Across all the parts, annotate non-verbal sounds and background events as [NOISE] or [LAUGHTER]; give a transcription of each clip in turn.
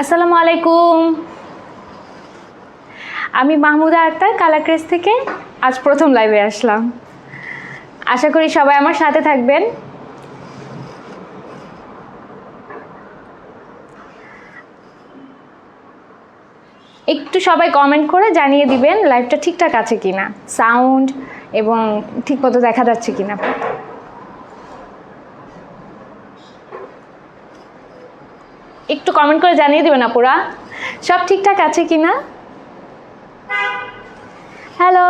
আসসালামু আলাইকুম। আমি মাহমুদা আক্তার কালাক্রেস থেকে আজ প্রথম লাইভে আসলাম। আশা করি সবাই আমার সাথে থাকবেন। একটু সবাই কমেন্ট করে জানিয়ে দিবেন লাইভটা ঠিকঠাক আছে কিনা সাউন্ড এবং ঠিকমতো দেখা যাচ্ছে কিনা। একটু কমেন্ট করে জানিয়ে দেবেন আপুরা। সব ঠিকঠাক আছে কি না হ্যালো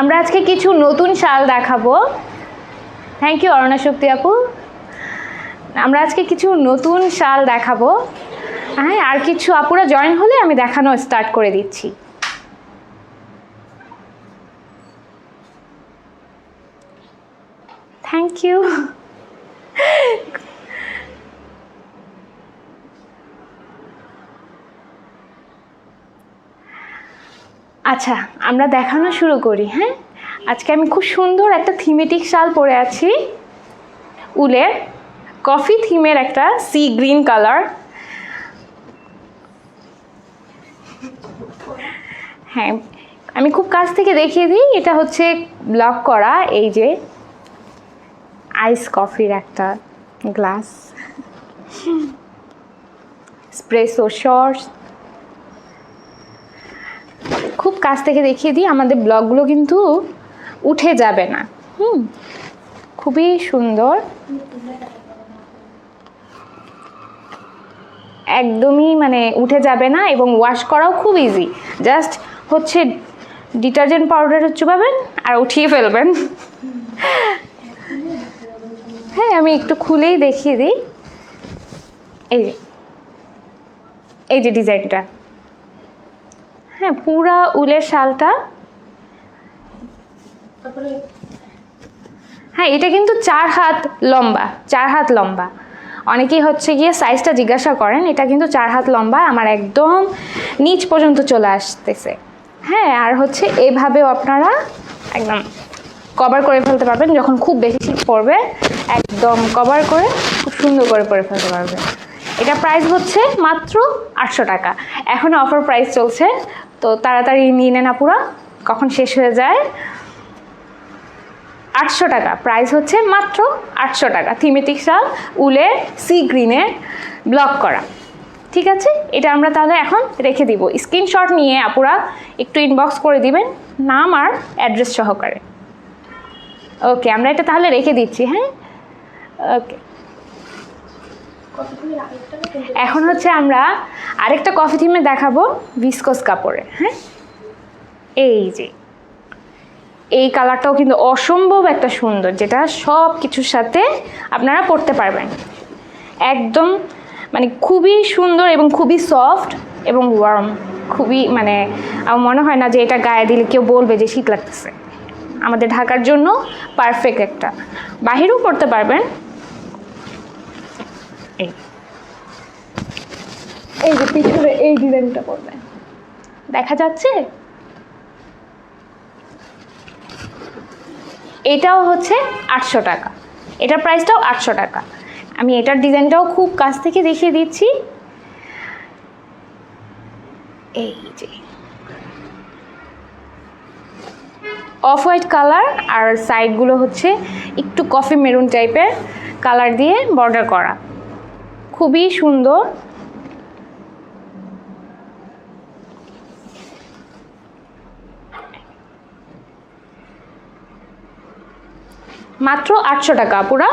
আমরা আজকে কিছু নতুন শাল দেখাবো। থ্যাংক ইউ অরুণা শক্তি আপু। আমরা আজকে কিছু নতুন শাল দেখাবো। হ্যাঁ আর কিছু আপুরা জয়েন হলে আমি দেখানো স্টার্ট করে দিচ্ছি। থ্যাংক ইউ আচ্ছা আমরা দেখানো শুরু করি হ্যাঁ? আজকে আমি খুব সুন্দর একটা থিমেটিক শাল পরে আছি। উলের কফি থিমের একটা সি গ্রিন কালার হ্যাঁ আমি খুব কাছ থেকে দেখিয়ে দিই, এটা হচ্ছে ব্লক করা, এই যে। আইস কফির একটা গ্লাস স্প্রেসো শর্টস খুব কাছ থেকে দেখিয়ে দিই, আমাদের ব্লগগুলো কিন্তু উঠে যাবে না। হুম, খুবই সুন্দর। একদমই মানে উঠে যাবে না এবং ওয়াশ করাও খুব ইজি জাস্ট হচ্ছে ডিটারজেন্ট পাউডার চুবাবেন আর উঠিয়ে ফেলবেন। হ্যাঁ আমি একটু খুলেই দেখিয়ে দিই। এই যে। এই যে ডিজাইনটা। হ্যাঁ পুরা উলের শালটা। হ্যাঁ এটা কিন্তু চার হাত লম্বা চার হাত লম্বা। অনেকেই হচ্ছে গিয়ে সাইজটা জিজ্ঞাসা করেন এটা কিন্তু চার হাত লম্বা আমার একদম নিচ পর্যন্ত চলে আসতেছে। হ্যাঁ আর হচ্ছে এভাবেও আপনারা একদম কভার করে ফেলতে পারবেন। যখন খুব বেশি শীত পড়বে, একদম কভার করে, খুব সুন্দর করে পরে ফেলতে পারবেন। এটা প্রাইস হচ্ছে মাত্র আটশো টাকা। এখনও অফার প্রাইস চলছে। তো তাড়াতাড়ি নিয়ে নেন আপুরা। কখন শেষ হয়ে যায়? আটশো টাকা। প্রাইস হচ্ছে মাত্র আটশো টাকা। থিমেটিক শাল, উলে সি গ্রিনে ব্লক করা। ঠিক আছে? এটা আমরা তাহলে এখন রেখে দিব। স্ক্রিনশট নিয়ে আপুরা একটু ইনবক্স করে দিবেন। নাম আর অ্যাড্রেস সহকারে। ওকে আমরা এটা তাহলে রেখে দিচ্ছি হ্যাঁ? ওকে এখন হচ্ছে আমরা আরেকটা কফি থিমে দেখাবো ভিসকোস কাপড়ে হ্যাঁ? এই যে, এই কালারটাও কিন্তু অসম্ভব একটা সুন্দর, যেটা সব কিছুর সাথে আপনারা পরতে পারবেন। একদম মানে খুবই সুন্দর এবং খুবই সফট এবং ওয়ার্ম খুবই মানে আমার মনে হয় না যে এটা গায়ে দিলে কেউ বলবে যে শীত লাগতেছে। আমাদের ঢাকার জন্য পারফেক্ট একটা। বাহিরেও পড়তে পারবেন। এই। এই যে পিছনে এই ডিজাইনটা পড়বেন। দেখা যাচ্ছে? এটাও হচ্ছে আটশো টাকা। এটার প্রাইসটাও আটশো টাকা। আমি এটার ডিজাইনটাও খুব কাছ থেকে দেখিয়ে দিচ্ছি। এই যে। অফ হোয়াইট কালার আর সাইডগুলো হচ্ছে একটু কফি মেরুন টাইপের কালার দিয়ে বর্ডার করা। খুবই সুন্দর। মাত্র আটশো টাকা পুরা।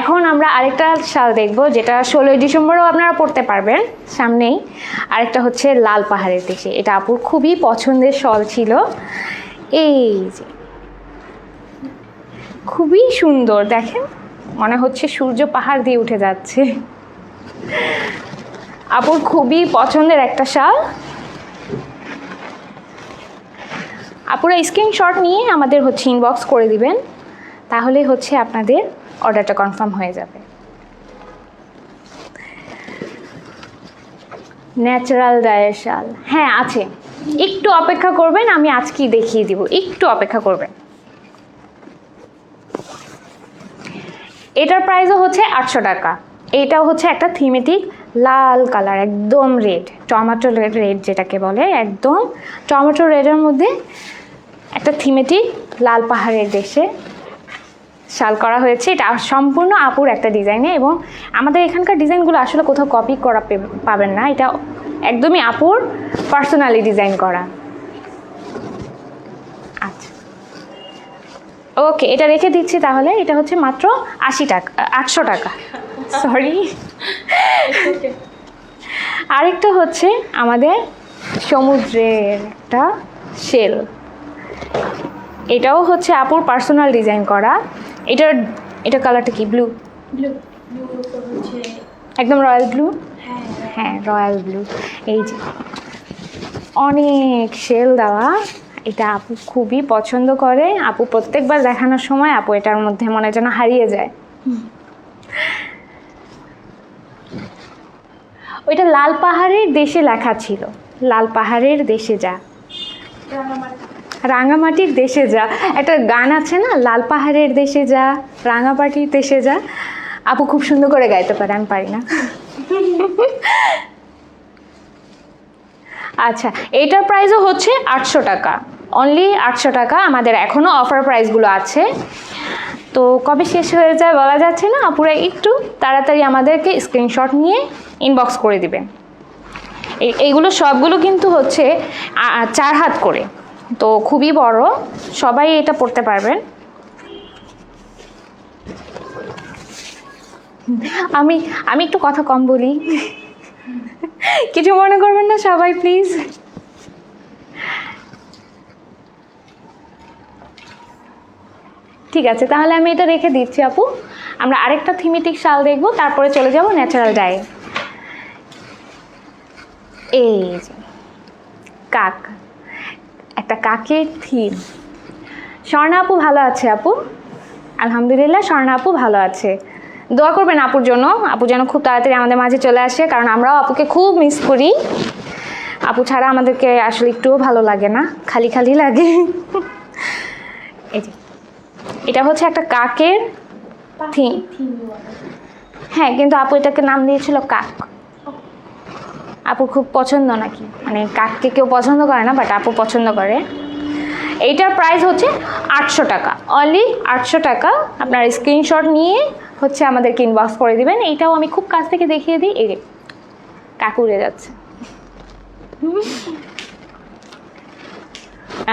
এখন আমরা আরেকটা শাল দেখব, যেটা ষোলোই ডিসেম্বরও আপনারা পড়তে পারবেন সামনেই। আরেকটা হচ্ছে লাল পাহাড়ের দেশে এটা আপুর খুবই পছন্দের শল ছিল। এই যে, খুবই সুন্দর, দেখেন? মনে হচ্ছে সূর্য পাহাড় দিয়ে উঠে যাচ্ছে। আপুর খুবই পছন্দের একটা শাল। আপুরা স্ক্রিনশট নিয়ে আমাদের হচ্ছে ইনবক্স করে দিবেন। তাহলে হচ্ছে আপনাদের অর্ডারটা কনফার্ম হয়ে যাবে। ন্যাচারাল ডায়ের শাল। হ্যাঁ আছে। একটু অপেক্ষা করবেন, আমি আজকেই দেখিয়ে দিব। একটু অপেক্ষা করবেন। এটার প্রাইসও হচ্ছে আটশো টাকা। এটাও হচ্ছে একটা থিমেটিক লাল কালার একদম রেড টমেটো রেড যেটাকে বলে, একদম। টমেটো রেডের মধ্যে একটা থিমেটিক লাল পাহাড়ের দেশে শাল করা হয়েছে। এটা সম্পূর্ণ আপুর একটা ডিজাইনে এবং আমাদের এখানকার ডিজাইনগুলো আসলে কোথাও কপি করা পাবেন না। এটা একদমই আপুর পার্সোনালি ডিজাইন করা। আচ্ছা। ওকে, এটা রেখে দিচ্ছি তাহলে। এটা হচ্ছে মাত্র আশি টাকা আটশো টাকা। সরি আরেকটা হচ্ছে আমাদের সমুদ্রের একটা শেল এটাও হচ্ছে আপুর পার্সোনাল ডিজাইন করা। এটার এটা কালারটা কি? ব্লু ব্লু একদম রয়্যাল ব্লু হ্যাঁ হ্যাঁ। রয়্যাল ব্লু এই যে অনেক শেল দেওয়া। এটা আপু খুবই পছন্দ করে। আপু প্রত্যেকবার দেখানোর সময় আপু এটার মধ্যে মনে যেন হারিয়ে যায়। ওইটা লাল পাহাড়ের দেশে লেখা ছিল। লাল পাহাড়ের দেশে যা। রাঙামাটির দেশে যা। একটা গান আছে না, লাল পাহাড়ের দেশে যা, রাঙামাটির দেশে যা। আপু খুব সুন্দর করে গাইতে পারে, আমি পারি না। আচ্ছা এটার প্রাইসও হচ্ছে আটশো টাকা। অনলি আটশো টাকা, আমাদের এখনও অফার প্রাইসগুলো আছে। তো কবে শেষ হয়ে যায় বলা যাচ্ছে না, আপুরা একটু তাড়াতাড়ি আমাদেরকে স্ক্রিনশট নিয়ে ইনবক্স করে দিবেন। এইগুলো সবগুলো কিন্তু হচ্ছে চার হাত করে। তো খুবই বড়। সবাই এটা পড়তে পারবেন। আমি আমি একটু কথা কম বলি। কিছু মনে করবেন না সবাই, প্লিজ। ঠিক আছে, তাহলে আমি এটা রেখে দিচ্ছি আপু। আমরা আরেকটা থিমেটিক শাল দেখব, তারপরে চলে যাব ন্যাচারাল ডায়ে এই কাক। একটা কাকের থিম স্বর্ণা আপু ভালো আছে আপু? আলহামদুলিল্লাহ স্বর্ণা আপু ভালো আছে। দোয়া করবেন আপুর জন্য। আপু যেন খুব তাড়াতাড়ি আমাদের মাঝে চলে আসে কারণ আমরাও আপুকে খুব মিস করি। আপু ছাড়া আমাদেরকে আসলে একটুও ভালো লাগে না খালি খালি লাগে। এই যে এটা হচ্ছে একটা কাকের থিম হ্যাঁ কিন্তু আপু এটাকে নাম দিয়েছিল কাক। আপু খুব পছন্দ নাকি? মানে কাককে কেউ পছন্দ করে না বাট আপু পছন্দ করে। এইটার প্রাইস হচ্ছে আটশো টাকা। অনলি আটশো টাকা। আপনার স্ক্রিনশট নিয়ে হচ্ছে আমাদেরকে ইনবক্স করে দিবেন। এইটাও আমি খুব কাছ থেকে দেখিয়ে দিই। এই যে কাক উড়ে যাচ্ছে।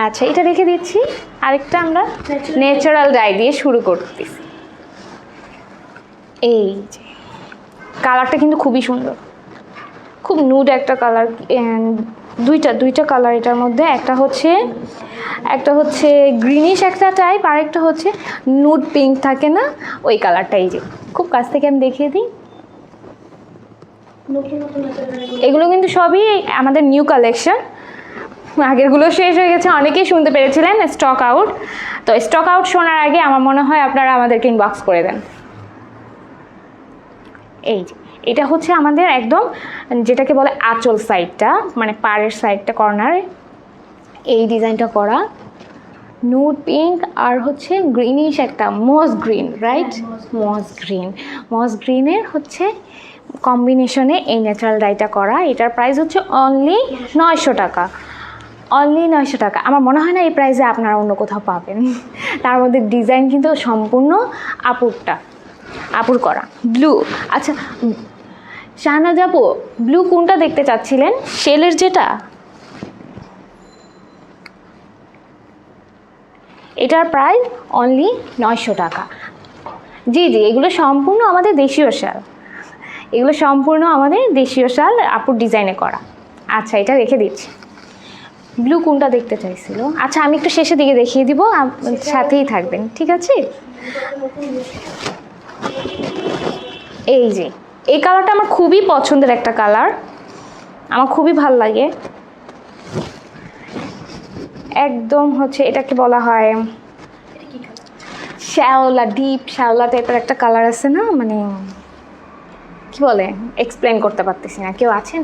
আচ্ছা এটা রেখে দিচ্ছি। আরেকটা আমরা ন্যাচারাল ডাই দিয়ে শুরু করতেছি। এই যে কালারটা কিন্তু খুবই সুন্দর। খুব নুড একটা কালার দুইটা দুইটা কালার এটার মধ্যে। একটা হচ্ছে একটা হচ্ছে গ্রিনিশ একটা টাইপ আর একটা হচ্ছে নুড পিঙ্ক থাকে না? ওই কালারটা এই যে। খুব কাছ থেকে আমি দেখিয়ে দিই। এগুলো কিন্তু সবই আমাদের নিউ কালেকশন আগেরগুলো শেষ হয়ে গেছে, অনেকেই শুনতে পেরেছিলেন স্টক আউট তো স্টক আউট শোনার আগে আমার মনে হয় আপনারা আমাদেরকে ইনবক্স করে দেন। এই যে। এটা হচ্ছে আমাদের একদম যেটাকে বলে আঁচল সাইডটা মানে পাড়ের সাইডটা কর্নারে এই ডিজাইনটা করা। নুড পিঙ্ক আর হচ্ছে গ্রিনিশ একটা moss green right moss green moss গ্রিনের হচ্ছে কম্বিনেশনে এই ন্যাচারাল ডাইটা করা। এটার প্রাইস হচ্ছে অনলি নয়শো টাকা। অনলি নয়শো টাকা। আমার মনে হয় না এই প্রাইসে আপনারা অন্য কোথাও পাবেন। তার মধ্যে ডিজাইন কিন্তু সম্পূর্ণ আপুরটা আপুর করা। ব্লু আচ্ছা শাহনাজ আপু ব্লু কোনটা দেখতে চাচ্ছিলেন? শেলের যেটা? এটার প্রাইস অনলি নয়শো টাকা। জি জি, এগুলো সম্পূর্ণ আমাদের দেশীয় শাল এগুলো সম্পূর্ণ আমাদের দেশীয় শাল আপুর ডিজাইনে করা। আচ্ছা এটা রেখে দিচ্ছি। ব্লু কোনটা দেখতে চাইছিল? আচ্ছা আমি একটু শেষের দিকে দেখিয়ে দিব সাথেই থাকবেন, ঠিক আছে? এই যে এই কালারটা আমার খুবই পছন্দের একটা কালার আমার খুবই ভালো লাগে। একদম হচ্ছে এটাকে বলা হয় শ্যাওলা ডিপ শ্যাওলা টাইপের একটা কালার আছে না মানে কি বলে? এক্সপ্লেন করতে পারতেছি না। কেউ আছেন?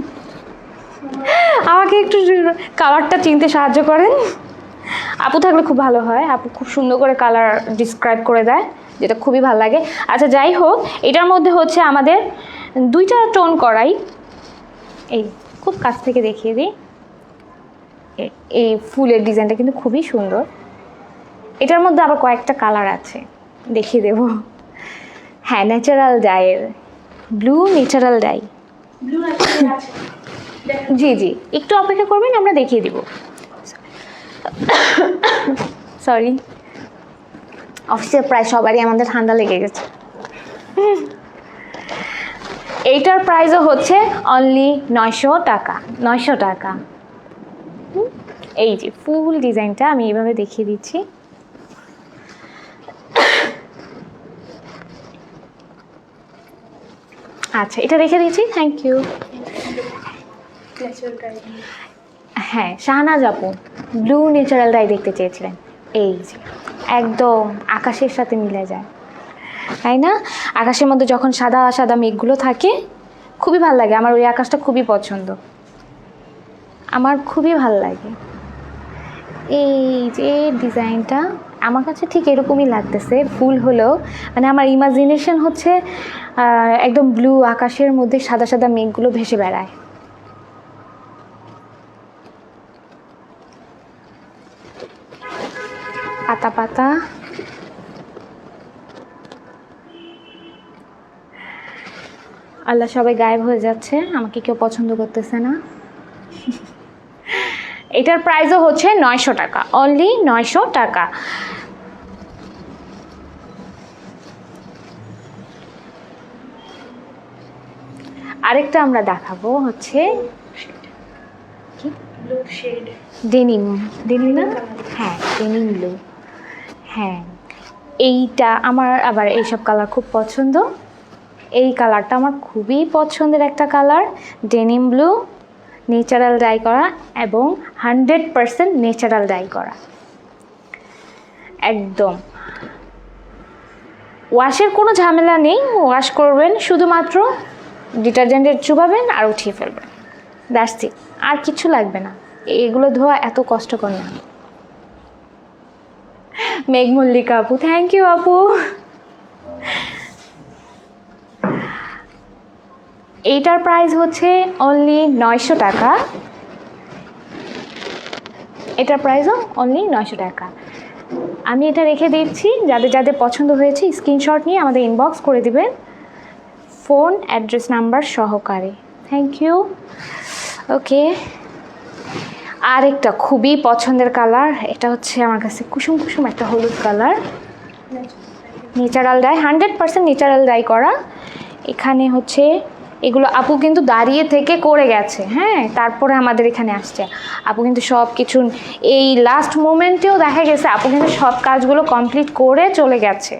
আমাকে একটু কালারটা চিনতে সাহায্য করেন। আপু থাকলে খুব ভালো হয়। আপু খুব সুন্দর করে কালার ডিসক্রাইব করে দেয়। যেটা খুবই ভালো লাগে। আচ্ছা যাই হোক এটার মধ্যে হচ্ছে আমাদের দুইটা টোন করাই এই খুব কাছ থেকে দেখিয়ে দিই। এই ফুলের ডিজাইনটা কিন্তু খুবই সুন্দর। এটার মধ্যে আবার কয়েকটা কালার আছে দেখিয়ে দেব। হ্যাঁ ন্যাচারাল ডাইয়ের ব্লু ন্যাচারাল ডাই জি জি। একটু অপেক্ষা করবেন আমরা দেখিয়ে দিব। সরি অফিসে প্রায় সবারই আমাদের ঠান্ডা লেগে গেছে। এইটার প্রাইসও হচ্ছে অনলি নয়শো টাকা নয়শো টাকা। এই যে ফুল ডিজাইনটা আমি এইভাবে দেখিয়ে দিচ্ছি। আচ্ছা এটা রেখে দিচ্ছি থ্যাংক ইউ হ্যাঁ শাহনাজ আপু ব্লু ন্যাচারাল ডাই দেখতে চেয়েছিলেন। এই যে। একদম আকাশের সাথে মিলে যায়। তাই না? আকাশের মধ্যে যখন সাদা সাদা মেঘগুলো থাকে, খুবই ভালো লাগে। আমার ওই আকাশটা খুবই পছন্দ। আমার খুবই ভালো লাগে। এই যে ডিজাইনটা, আমার কাছে ঠিক এরকমই লাগতেছে। ফুল হলেও মানে আমার ইমাজিনেশন হচ্ছে একদম ব্লু আকাশের মধ্যে সাদা সাদা মেঘগুলো ভেসে বেড়ায়। পাতা আল্লাহ সবাই গায়েব হয়ে যাচ্ছে আমাকে কেউ পছন্দ করতেছে না। এটার প্রাইসও হচ্ছে নয়শো টাকা। অনলি নয়শো টাকা। আরেকটা আমরা দেখাবো হচ্ছে ডেনিম ডেনিম না? হ্যাঁ ডেনিম ব্লু হ্যাঁ এইটা আমার আবার এইসব কালার খুব পছন্দ। এই কালারটা আমার খুবই পছন্দের একটা colour denim blue natural dye করা এবং হান্ড্রেড পারসেন্ট নেচারাল ডাই করা। একদম। ওয়াশের কোনো ঝামেলা নেই ওয়াশ করবেন, শুধুমাত্র ডিটারজেন্টের চুবাবেন আর উঠিয়ে ফেলবেন। দ্যাটস আর কিছু লাগবে না। এগুলো ধোয়া এত কষ্টকর না। মেঘ মল্লিকা আপু থ্যাংক ইউ আপু। এইটার প্রাইস হচ্ছে অনলি নয়শো টাকা। এটার প্রাইসও অনলি নয়শো টাকা। আমি এটা রেখে দিচ্ছি, যাদের যাদের পছন্দ হয়েছে স্ক্রিনশট নিয়ে আমাদের ইনবক্স করে দিবেন। ফোন অ্যাড্রেস নাম্বার সহকারে। থ্যাংক ইউ ওকে আরেকটা খুবই পছন্দের কালার, এটা হচ্ছে আমার কাছে কুসুম কুসুম একটা হলুদ colour. Natural dye, hundred percent natural dye করা। এখানে হচ্ছে, এগুলো আপু কিন্তু দাঁড়িয়ে থেকে করে গেছে হ্যাঁ? তারপরে আমাদের এখানে আসছে। আপু কিন্তু সব কিছু এই লাস্ট মোমেন্টেও দেখা গেছে, আপু কিন্তু সব কাজগুলো কমপ্লিট করে চলে গেছে।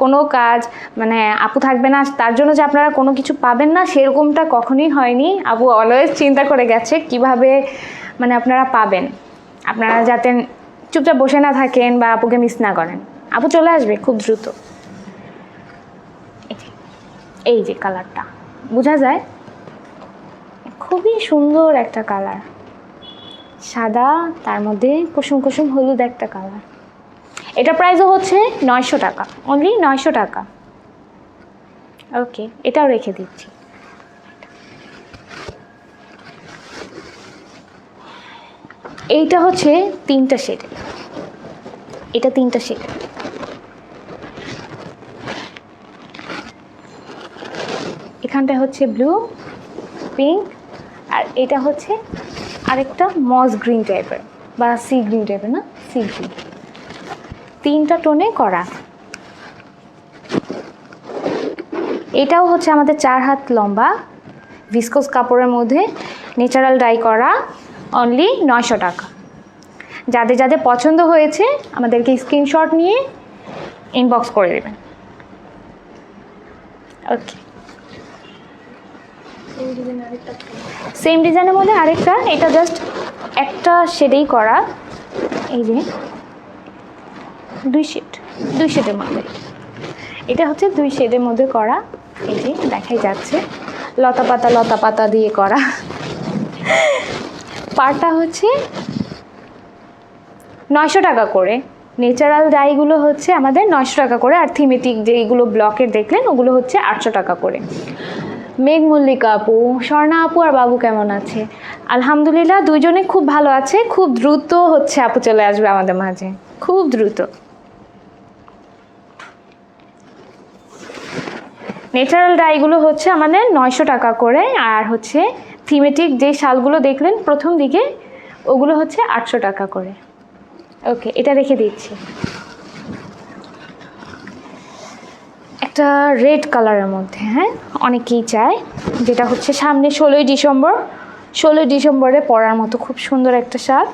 কোনো কাজ মানে আপু থাকবে না, তার জন্য যে আপনারা কোনো কিছু পাবেন না, সেরকমটা কখনোই হয়নি। আপু অলওয়েজ চিন্তা করে গেছে, কীভাবে মানে আপনারা পাবেন। আপনারা যাতে চুপচাপ বসে না থাকেন বা আপুকে মিস না করেন। আপু চলে আসবে খুব দ্রুত। এই যে- কালারটা বোঝা যায়? খুবই সুন্দর একটা কালার সাদা, তার মধ্যে কুসুম কুসুম হলুদ একটা কালার এটা প্রাইসও হচ্ছে নয়শো টাকা। অনলি নয়শো টাকা। ওকে এটাও রেখে দিচ্ছি। এইটা হচ্ছে তিনটা শেড। এটা তিনটা শেড। এখানটা হচ্ছে ব্লু, পিঙ্ক, আর এটা হচ্ছে আরেকটা মস গ্রিন টাইপের, বা সি গ্রিন টাইপের না, সি গ্রিন। তিনটা টোনে করা। এটাও হচ্ছে আমাদের চার হাত লম্বা, ভিসকোস কাপড়ের মধ্যে, ন্যাচারাল ডাই করা। অনলি নয়শো টাকা। যাদের যাদের পছন্দ হয়েছে, আমাদেরকে স্ক্রিনশট নিয়ে ইনবক্স করে দেবেন। ওকে সেম ডিজাইনের মধ্যে আরেকটা, এটা জাস্ট একটা শেডেই করা। এই যে, দুই শেড দুই শেডের মধ্যে। এটা হচ্ছে দুই শেডের মধ্যে করা। এই যে, দেখাই যাচ্ছে। লতা পাতা লতা পাতা দিয়ে করা। পারটা হচ্ছে নয়শো টাকা করে। নেচারাল ডাইগুলো হচ্ছে আমাদের নয়শো টাকা করে আর থিমেটিক যেগুলো ব্লকের দেখলেন, ওগুলো হচ্ছে আটশো টাকা করে। মেঘ মল্লিকা আপু, স্বর্ণা আপু আর বাবু কেমন আছে? আলহামদুলিল্লাহ, দুইজনে খুব ভালো আছে, খুব দ্রুত হচ্ছে আপু চলে আসবে আমাদের মাঝে। খুব দ্রুত। ন্যাচারাল ডাইগুলো হচ্ছে আমাদের নয়শো টাকা করে আর হচ্ছে থিমেটিক যে শালগুলো দেখলেন, প্রথম দিকে ওগুলো হচ্ছে আটশো টাকা করে। ওকে, এটা রেখে দিচ্ছি। একটা রেড কালারের মধ্যে হ্যাঁ? অনেকেই চায়। যেটা হচ্ছে সামনে ষোলোই ডিসেম্বর। ষোলোই ডিসেম্বরে পরার মতো খুব সুন্দর একটা শাল।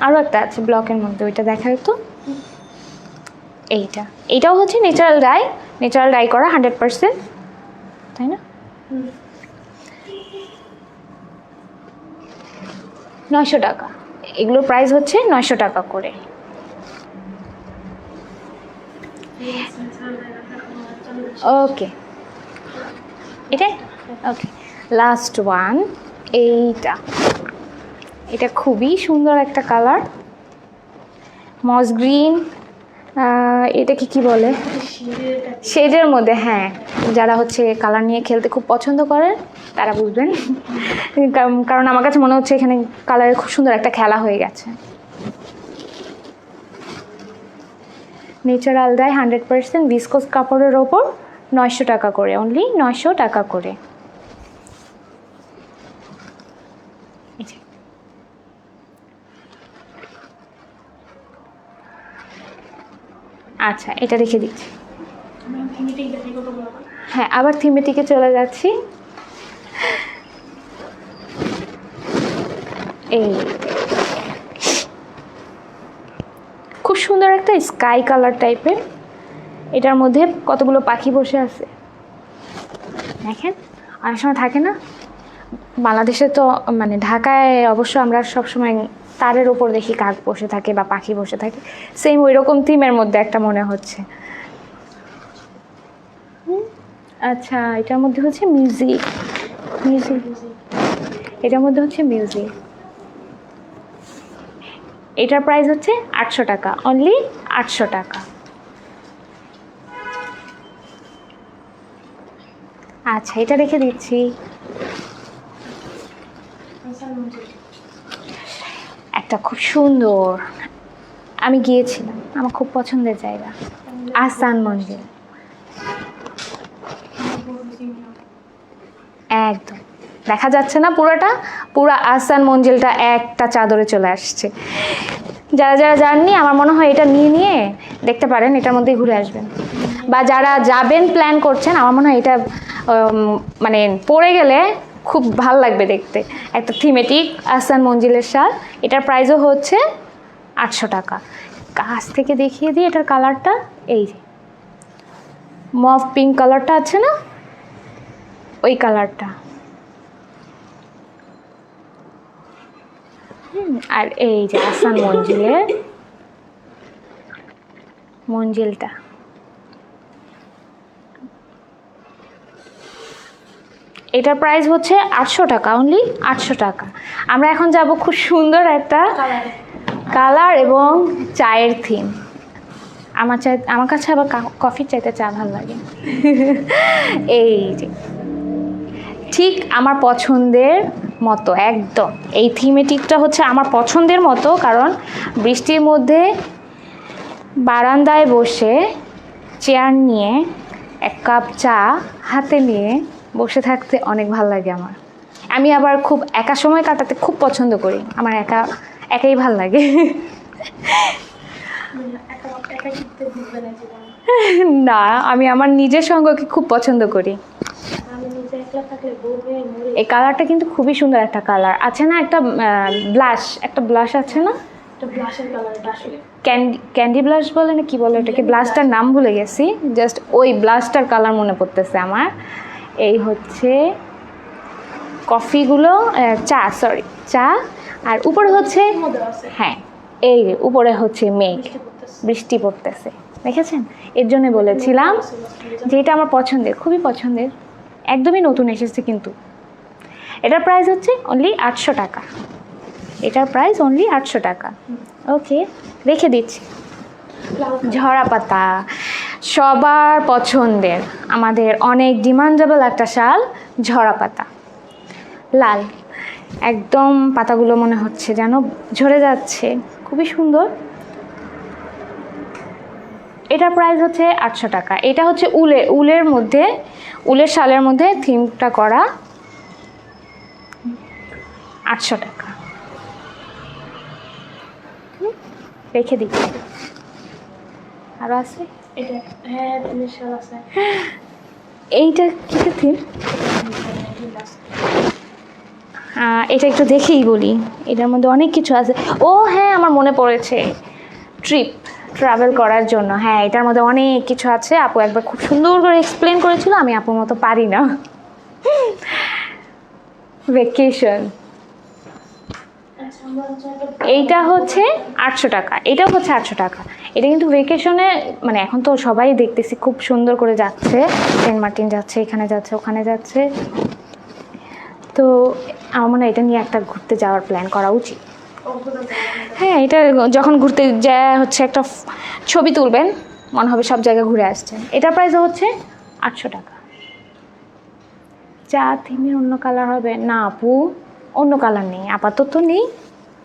আরও একটা আছে ব্লকের মধ্যে, ওইটা দেখা তো। এইটা। এইটাও হচ্ছে ন্যাচারাল ডাই ন্যাচারাল ডাই করা হান্ড্রেড পার্সেন্ট তাই না? নয়শো টাকা। এগুলোর প্রাইস হচ্ছে নয়শো টাকা করে। ওকে এটাই? ওকে লাস্ট ওয়ান এইটা। এটা খুবই সুন্দর একটা কালার মস গ্রিন এটাকে কি বলে? শেডের মধ্যে হ্যাঁ। যারা হচ্ছে কালার নিয়ে খেলতে খুব পছন্দ করেন তারা বুঝবেন। কারণ- আমার কাছে মনে হচ্ছে এখানে কালারের খুব সুন্দর একটা খেলা হয়ে গেছে। Natural dye hundred percent viscose কাপড়ের ওপর নয়শো টাকা করে অনলি নয়শো টাকা করে। আচ্ছা এটা রেখে দিচ্ছি। হ্যাঁ আবার থিমেটিকে চলে যাচ্ছি। এই। খুব সুন্দর একটা স্কাই কালার টাইপের এটার মধ্যে কতগুলো পাখি বসে আছে। দেখেন, অনেক সময় থাকে না, বাংলাদেশে তো মানে ঢাকায় অবশ্য আমরা সবসময় তারের ওপর দেখি কাক বসে থাকে বা পাখি বসে থাকে। সেম ওই রকম থিমের মধ্যে একটা মনে হচ্ছে। আচ্ছা এটার মধ্যে হচ্ছে মিউজিক মিউজিক এটার মধ্যে হচ্ছে মিউজিক এটার প্রাইস হচ্ছে আটশো টাকা। অনলি আটশো টাকা। আচ্ছা এটা রেখে দিচ্ছি। একটা খুব সুন্দর। আমি গিয়েছিলাম। আমার খুব পছন্দের জায়গা। আসান মন্দির। একদম। দেখা যাচ্ছে না পুরোটা? পুরো আসান মঞ্জিলটা একটা চাদরে চলে আসছে। যারা যারা যাননি, আমার মনে হয় এটা নিয়ে নিয়ে দেখতে পারেন, এটার মধ্যে ঘুরে আসবেন। বা যারা যাবেন প্ল্যান করছেন, আমার মনে হয় এটা মানে পড়ে গেলে খুব ভালো লাগবে দেখতে। একটা থিমেটিক আসান মঞ্জিলের শাল। এটার প্রাইসও হচ্ছে আটশো টাকা। কাছ থেকে দেখিয়ে দিই এটার কালারটা এই মফ পিঙ্ক কালারটা আছে না? ওই কালারটা। আর এই যে আসান মঞ্জিলের মঞ্জিলটা। এটার প্রাইস হচ্ছে আটশো টাকা অনলি আটশো টাকা। আমরা এখন যাব খুব সুন্দর একটা কালার এবং চায়ের থিম আমার চাই আমার কাছে আবার কফির চাইতে চা ভালো লাগে। এই যে। ঠিক আমার পছন্দের মতো, একদম। এই থিমেটিকটা হচ্ছে আমার পছন্দের মতো, কারণ বৃষ্টির মধ্যে বারান্দায় বসে চেয়ার নিয়ে, এক কাপ চা হাতে নিয়ে বসে থাকতে অনেক ভালো লাগে আমার। আমি আবার খুব একা সময় কাটাতে খুব পছন্দ করি, আমার একা, একাই ভালো লাগে। না, আমি আমার নিজের সঙ্গকে খুব পছন্দ করি। এই কালারটা কিন্তু খুবই সুন্দর একটা কালার আছে না একটা ব্লাশ একটা ব্লাশ আছে না? ক্যান্ডি ক্যান্ডি ব্লাশ বলে না কি বলে এটাকে ব্লাশটার নাম ভুলে গেছি। জাস্ট ওই ব্লাশটার কালার মনে পড়তেছে আমার। এই হচ্ছে কফিগুলো চা সরি চা। আর উপরে হচ্ছে হ্যাঁ এই উপরে হচ্ছে মেঘ। বৃষ্টি পড়তেছে। দেখেছেন? এর জন্য বলেছিলাম যে এটা আমার পছন্দের খুবই পছন্দের। একদমই নতুন এসেছে কিন্তু। এটার প্রাইস হচ্ছে অনলি আটশো টাকা। এটার প্রাইস অনলি আটশো টাকা। ওকে রেখে দিচ্ছি। ঝরা পাতা সবার পছন্দের। আমাদের অনেক ডিমান্ডেবল একটা শাল ঝরা পাতা। লাল। একদম পাতাগুলো মনে হচ্ছে যেন ঝরে যাচ্ছে। খুবই সুন্দর। এটার প্রাইস হচ্ছে আটশো টাকা। এটা হচ্ছে উলে, উলের মধ্যে উলের শালের মধ্যে থিমটা করা আটশো টাকা। রেখে দিচ্ছি আরও আছে? হ্যাঁ আছে। এইটা কিসের থিম? এটা একটু দেখেই বলি। এটার মধ্যে অনেক কিছু আছে। ও হ্যাঁ আমার মনে পড়েছে। ট্রিপ। ট্রাভেল করার জন্য। হ্যাঁ এটার মধ্যে অনেক কিছু আছে। আপু একবার খুব সুন্দর করে এক্সপ্লেন করেছিল, আমি আপুর মতো পারি না। ভেকেশন এইটা হচ্ছে আটশো টাকা। এটাও হচ্ছে আটশো টাকা। এটা কিন্তু ভেকেশনে মানে এখন তো সবাই দেখতেছি খুব সুন্দর করে যাচ্ছে। সেন্ট মার্টিন যাচ্ছে, এখানে যাচ্ছে, ওখানে যাচ্ছে। তো আমার মনে হয় এটা নিয়ে একটা ঘুরতে যাওয়ার প্ল্যান করা উচিত। হ্যাঁ এটা যখন ঘুরতে যা হচ্ছে একটা ছবি তুলবেন মনে হবে সব জায়গায় ঘুরে আসছেন। এটার প্রাইস হচ্ছে আটশো টাকা। চা থিমের অন্য কালার হবে। না আপু অন্য কালার নেই। আপাতত নেই।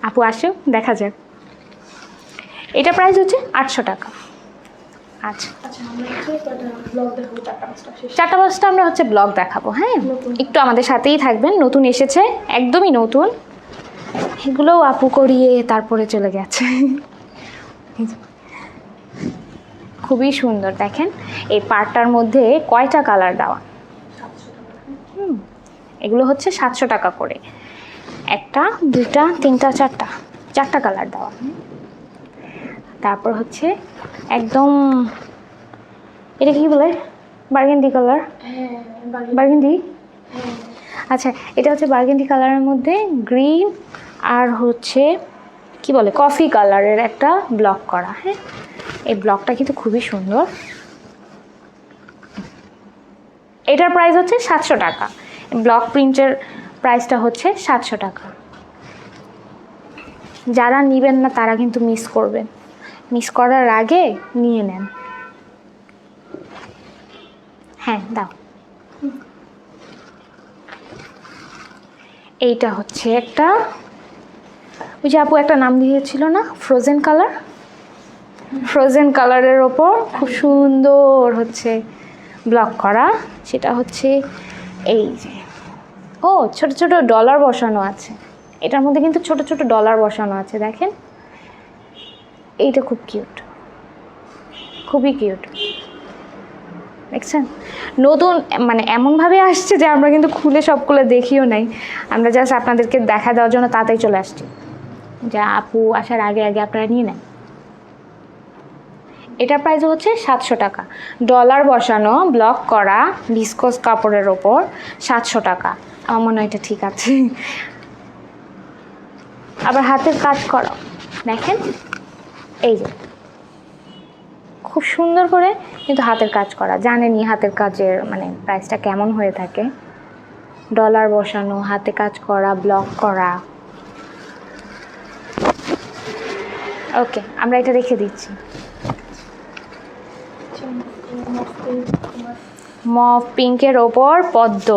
আপু আসো দেখা যাক। এটা প্রাইস হচ্ছে আটশো টাকা। আচ্ছা। আচ্ছা চারটা পাঁচটা আমরা হচ্ছে ব্লগ দেখাবো হ্যাঁ? একটু আমাদের সাথেই থাকবেন। নতুন এসেছে একদমই নতুন। এগুলোও আপু করিয়ে তারপরে চলে গেছে। খুবই সুন্দর দেখেন? এই পার্টটার মধ্যে কয়টা কালার দেওয়া? হুম এগুলো হচ্ছে সাতশো টাকা করে। একটা দুইটা তিনটা চারটা চারটা কালার দেওয়া। তারপর হচ্ছে একদম এটা কি বলে? Burgundy colour? হ্যাঁ বার্গেন্ডি আচ্ছা এটা হচ্ছে বার্গেন্ডি কালারের মধ্যে গ্রিন আর হচ্ছে, কি বলে, কফি কালারের একটা ব্লক করা হ্যাঁ? এই ব্লকটা কিন্তু খুবই সুন্দর। এটার প্রাইস হচ্ছে সাতশো টাকা। ব্লক প্রিন্টের প্রাইসটা হচ্ছে সাতশো টাকা। যারা নেবেন না, তারা কিন্তু মিস করবেন। মিস করার আগে নিয়ে নেন। হ্যাঁ দাও। এইটা হচ্ছে একটা, ওই যে আপু একটা নাম দিয়েছিল না? ফ্রোজেন কালার ফ্রোজেন কালারের ওপর খুব সুন্দর হচ্ছে ব্লক করা। সেটা হচ্ছে এই যে। ও, ছোট ছোট ডলার বসানো আছে। এটার মধ্যে কিন্তু ছোট ছোট ডলার বসানো আছে, দেখেন। এইটা খুব কিউট খুবই কিউট দেখছেন নতুন মানে এমনভাবে আসছে যে আমরা কিন্তু খুলে সবগুলো দেখিও নাই। আমরা জাস্ট আপনাদেরকে দেখা দেওয়ার জন্য তাড়াতাড়ি চলে আসছি। যা আপু আসার আগে আগে আপনারা নিয়ে নেন। এটার প্রাইস হচ্ছে সাতশো টাকা। ডলার বসানো ব্লক করা ভিসকোস কাপড়ের ওপর সাতশো টাকা। আমার মনে হয় এটা ঠিক আছে। আবার হাতের কাজ করা। দেখেন? এই যে। খুব সুন্দর করে কিন্তু হাতের কাজ করা। জানেনই হাতের কাজের মানে প্রাইসটা কেমন হয়ে থাকে। ডলার বসানো, হাতে কাজ করা ব্লক করা। ওকে আমরা এটা রেখে দিচ্ছি। মফ পিঙ্কের ওপর পদ্ম।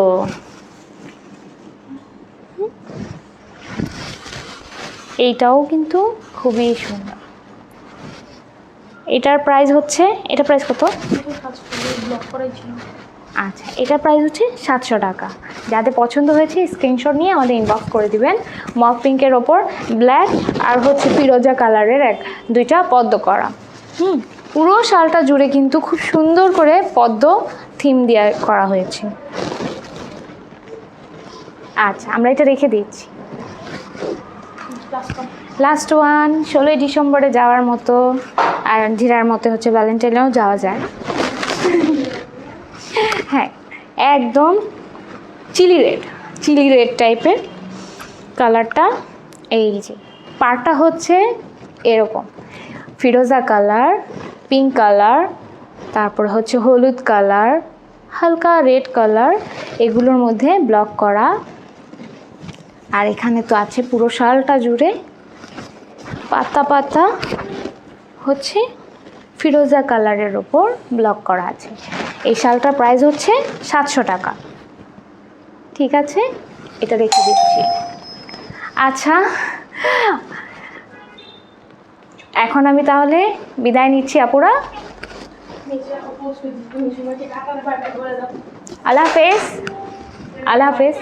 এইটাও কিন্তু খুবই সুন্দর। এটার প্রাইস হচ্ছে, এটা প্রাইস কত? আচ্ছা এটার প্রাইস হচ্ছে সাতশো টাকা। যাদের পছন্দ হয়েছে স্ক্রিনশট নিয়ে আমাদের ইনবক্স করে দিবেন। মফ পিঙ্কের ওপর ব্ল্যাক আর হচ্ছে ফিরোজা কালারের এক, দুইটা পদ্ম করা। হুম, পুরো শালটা জুড়ে কিন্তু খুব সুন্দর করে পদ্ম থিম দিয়ে করা হয়েছে। আচ্ছা আমরা এটা রেখে দিচ্ছি। লাস্ট ওয়ান ষোলোই ডিসেম্বরে যাওয়ার মতো আর ধীরার মতে হচ্ছে ভ্যালেন্টাইনেও যাওয়া যায়। [LAUGHS] হ্যাঁ একদম চিলি রেড চিলি রেড টাইপের কালারটা এই যে। পাড়টা হচ্ছে এরকম, ফিরোজা কালার পিঙ্ক কালার তারপর হচ্ছে হলুদ কালার হালকা রেড কালার এগুলোর মধ্যে ব্লক করা। আর এখানে তো আছে পুরো শালটা জুড়ে পাতা পাতা হচ্ছে ফিরোজা কালারের ওপর ব্লক করা আছে। এই শালটার প্রাইস হচ্ছে সাতশো টাকা। ঠিক আছে? এটা রেখে দিচ্ছি। আচ্ছা এখন আমি তাহলে বিদায় নিচ্ছি আপুরা। আল্লাহ হাফেজ। আল্লাহ হাফেজ।